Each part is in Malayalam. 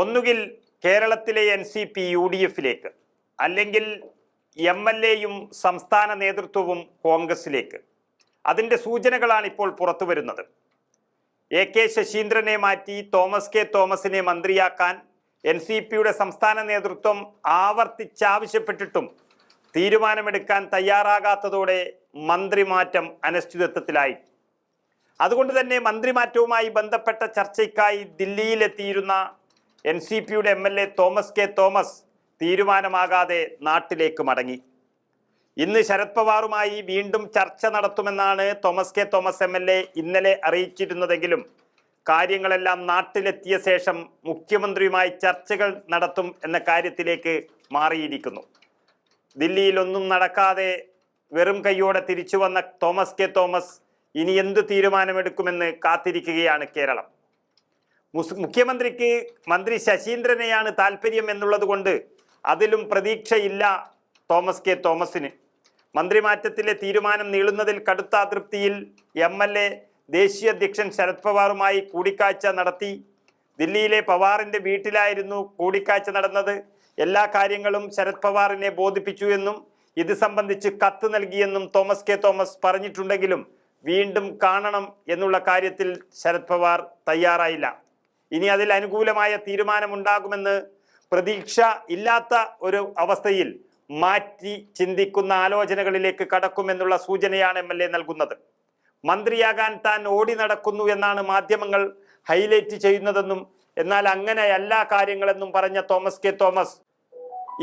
ഒന്നുകിൽ കേരളത്തിലെ N C P U D എഫിലേക്ക് അല്ലെങ്കിൽ എം എൽ എയും സംസ്ഥാന നേതൃത്വവും കോൺഗ്രസിലേക്ക്. അതിന്റെ സൂചനകളാണ് ഇപ്പോൾ പുറത്തു വരുന്നത്. എ കെ ശശീന്ദ്രനെ മാറ്റി തോമസ് കെ തോമസിനെ മന്ത്രിയാക്കാൻ എൻ സി പിയുടെ സംസ്ഥാന നേതൃത്വം ആവർത്തിച്ചാവശ്യപ്പെട്ടിട്ടും തീരുമാനമെടുക്കാൻ തയ്യാറാകാത്തതോടെ മന്ത്രിമാറ്റം അനിശ്ചിതത്വത്തിലായി. അതുകൊണ്ട് തന്നെ മന്ത്രിമാറ്റവുമായി ബന്ധപ്പെട്ട ചർച്ചയ്ക്കായി ദില്ലിയിലെത്തിയിരുന്ന എൻ സി പിയുടെ M L A Thomas K Thomas തീരുമാനമാകാതെ നാട്ടിലേക്ക് മടങ്ങി. ഇന്ന് ശരത് പവാറുമായി വീണ്ടും ചർച്ച നടത്തുമെന്നാണ് Thomas K Thomas M L A ഇന്നലെ അറിയിച്ചിരുന്നതെങ്കിലും കാര്യങ്ങളെല്ലാം നാട്ടിലെത്തിയ ശേഷം മുഖ്യമന്ത്രിയുമായി ചർച്ചകൾ നടത്തും എന്ന കാര്യത്തിലേക്ക് മാറിയിരിക്കുന്നു. ദില്ലിയിൽ ഒന്നും നടക്കാതെ വെറും കൈയോടെ തിരിച്ചു വന്ന തോമസ് കെ തോമസ് ഇനി എന്ത് തീരുമാനമെടുക്കുമെന്ന് കാത്തിരിക്കുകയാണ് കേരളം. മുഖ്യമന്ത്രിക്ക് മന്ത്രി ശശീന്ദ്രനെയാണ് താല്പര്യം എന്നുള്ളത് കൊണ്ട് അതിലും പ്രതീക്ഷയില്ല തോമസ് കെ തോമസിന്. മന്ത്രിമാറ്റത്തിലെ തീരുമാനം നീളുന്നതിൽ കടുത്ത അതൃപ്തിയിൽ എം എൽ എ ദേശീയ അധ്യക്ഷൻ ശരത് പവാറുമായി കൂടിക്കാഴ്ച നടത്തി. ദില്ലിയിലെ പവാറിന്റെ വീട്ടിലായിരുന്നു കൂടിക്കാഴ്ച നടന്നത്. എല്ലാ കാര്യങ്ങളും ശരത് പവാറിനെ ബോധിപ്പിച്ചു എന്നും ഇത് സംബന്ധിച്ച് കത്ത് നൽകിയെന്നും തോമസ് കെ തോമസ് പറഞ്ഞിട്ടുണ്ടെങ്കിലും വീണ്ടും കാണണം എന്നുള്ള കാര്യത്തിൽ ശരത് പവാർ തയ്യാറായില്ല. ഇനി അതിൽ അനുകൂലമായ തീരുമാനമുണ്ടാകുമെന്ന് പ്രതീക്ഷ ഇല്ലാത്ത ഒരു അവസ്ഥയിൽ മാറ്റി ചിന്തിക്കുന്ന ആലോചനകളിലേക്ക് കടക്കുമെന്നുള്ള സൂചനയാണ് എം എൽ എ നൽകുന്നത്. മന്ത്രിയാകാൻ താൻ ഓടി നടക്കുന്നു എന്നാണ് മാധ്യമങ്ങൾ ഹൈലൈറ്റ് ചെയ്യുന്നതെന്നും എന്നാൽ അങ്ങനെ എല്ലാ കാര്യങ്ങളെന്നും പറഞ്ഞ തോമസ് കെ തോമസ്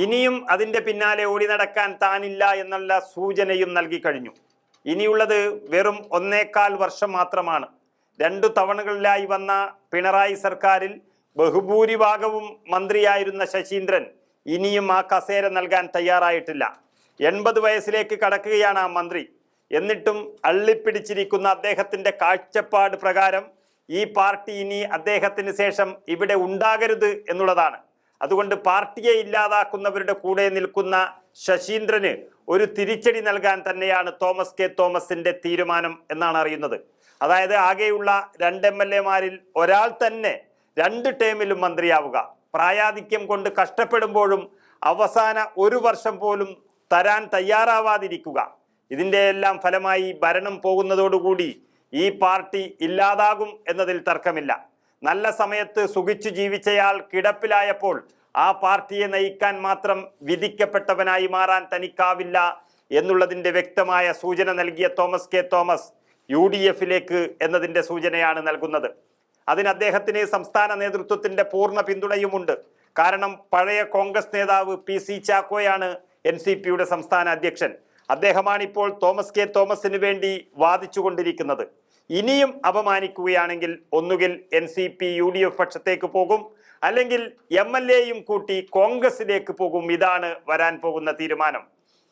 ഇനിയും അതിന്റെ പിന്നാലെ ഓടി നടക്കാൻ താനില്ല എന്നുള്ള സൂചനയും നൽകി കഴിഞ്ഞു. ഇനിയുള്ളത് വെറും ഒന്നേകാൽ വർഷം മാത്രമാണ്. രണ്ടു തവണകളിലായി വന്ന പിണറായി സർക്കാരിൽ ബഹുഭൂരിഭാഗവും മന്ത്രിയായിരുന്ന ശശീന്ദ്രൻ ഇനിയും ആ കസേര നൽകാൻ തയ്യാറായിട്ടില്ല. എൺപത് വയസ്സിലേക്ക് കടക്കുകയാണ് ആ മന്ത്രി. എന്നിട്ടും അള്ളിപ്പിടിച്ചിരിക്കുന്ന അദ്ദേഹത്തിന്റെ കാഴ്ചപ്പാട് പ്രകാരം ഈ പാർട്ടി ഇനി അദ്ദേഹത്തിന് ശേഷം ഇവിടെ ഉണ്ടാകരുത് എന്നുള്ളതാണ്. അതുകൊണ്ട് പാർട്ടിയെ ഇല്ലാതാക്കുന്നവരുടെ കൂടെ നിൽക്കുന്ന ശശീന്ദ്രന് ഒരു തിരിച്ചടി നൽകാൻ തന്നെയാണ് തോമസ് കെ തോമസിന്റെ തീരുമാനം എന്നാണ് അറിയുന്നത്. അതായത് ആകെയുള്ള രണ്ട് എം എൽ എമാരിൽ ഒരാൾ തന്നെ രണ്ട് ടേമിലും മന്ത്രിയാവുക. പ്രായാധിക്യം കൊണ്ട് കഷ്ടപ്പെടുമ്പോഴും അവസാന ഒരു വർഷം പോലും തരാൻ തയ്യാറാവാതിരിക്കുക. ഇതിന്റെ എല്ലാം ഫലമായി ഭരണം പോകുന്നതോടുകൂടി ഈ പാർട്ടി ഇല്ലാതാകും എന്നതിൽ തർക്കമില്ല. നല്ല സമയത്ത് സുഖിച്ചു ജീവിച്ചയാൾ കിടപ്പിലായപ്പോൾ ആ പാർട്ടിയെ നയിക്കാൻ മാത്രം വിധിക്കപ്പെട്ടവനായി മാറാൻ തനിക്കാവില്ല എന്നുള്ളതിന്റെ വ്യക്തമായ സൂചന നൽകിയ Thomas K Thomas U D എഫിലേക്ക് എന്നതിന്റെ സൂചനയാണ് നൽകുന്നത്. അതിന് അദ്ദേഹത്തിന് സംസ്ഥാന നേതൃത്വത്തിന്റെ പൂർണ പിന്തുണയുമുണ്ട്. കാരണം പഴയ കോൺഗ്രസ് നേതാവ് പി സി ചാക്കോയാണ് എൻ സി പിയുടെ സംസ്ഥാന അധ്യക്ഷൻ. അദ്ദേഹമാണ് ഇപ്പോൾ തോമസ് കെ തോമസിന് വേണ്ടി വാദിച്ചുകൊണ്ടിരിക്കുന്നത്. ഇനിയും അപമാനിക്കുകയാണെങ്കിൽ ഒന്നുകിൽ N C P U D F പക്ഷത്തേക്ക് പോകും അല്ലെങ്കിൽ എം എൽ എയും കൂട്ടി കോൺഗ്രസിലേക്ക് പോകും. ഇതാണ് വരാൻ പോകുന്ന തീരുമാനം.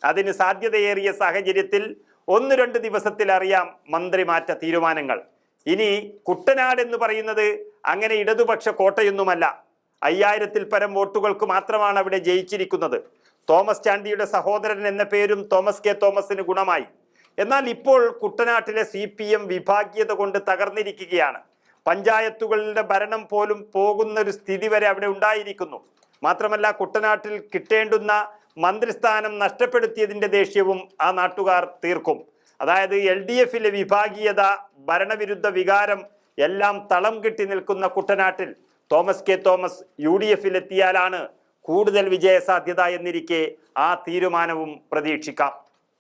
അതിന് സാധ്യതയേറിയ സാഹചര്യത്തിൽ ഒന്ന് രണ്ട് ദിവസത്തിൽ അറിയാം മന്ത്രിമാറ്റ തീരുമാനങ്ങൾ. ഇനി കുട്ടനാട് എന്ന് പറയുന്നത് അങ്ങനെ ഇടതുപക്ഷ കോട്ടയൊന്നുമല്ല. അയ്യായിരത്തിൽ പരം വോട്ടുകൾക്ക് മാത്രമാണ് അവിടെ ജയിച്ചിരിക്കുന്നത്. തോമസ് ചാണ്ടിയുടെ സഹോദരൻ എന്ന പേരും തോമസ് കെ തോമസിന് ഗുണമായി. എന്നാൽ ഇപ്പോൾ കുട്ടനാട്ടിലെ സി പി എം വിഭാഗീയത കൊണ്ട് തകർന്നിരിക്കുകയാണ്. പഞ്ചായത്തുകളുടെ ഭരണം പോലും പോകുന്ന ഒരു സ്ഥിതി വരെ അവിടെ ഉണ്ടായിരിക്കുന്നു. മാത്രമല്ല കുട്ടനാട്ടിൽ കിട്ടേണ്ടുന്ന മന്ത്രിസ്ഥാനം നഷ്ടപ്പെടുത്തിയതിന്റെ ദേഷ്യവും ആ നാട്ടുകാർ തീർക്കും. അതായത് എൽ ഡി എഫിലെ വിഭാഗീയത ഭരണവിരുദ്ധ വികാരം എല്ലാം തളം കിട്ടി നിൽക്കുന്ന കുട്ടനാട്ടിൽ Thomas K. Thomas U D എഫിലെത്തിയാലാണ് കൂടുതൽ വിജയസാധ്യത എന്നിരിക്കെ ആ തീരുമാനവും പ്രതീക്ഷിക്കാം.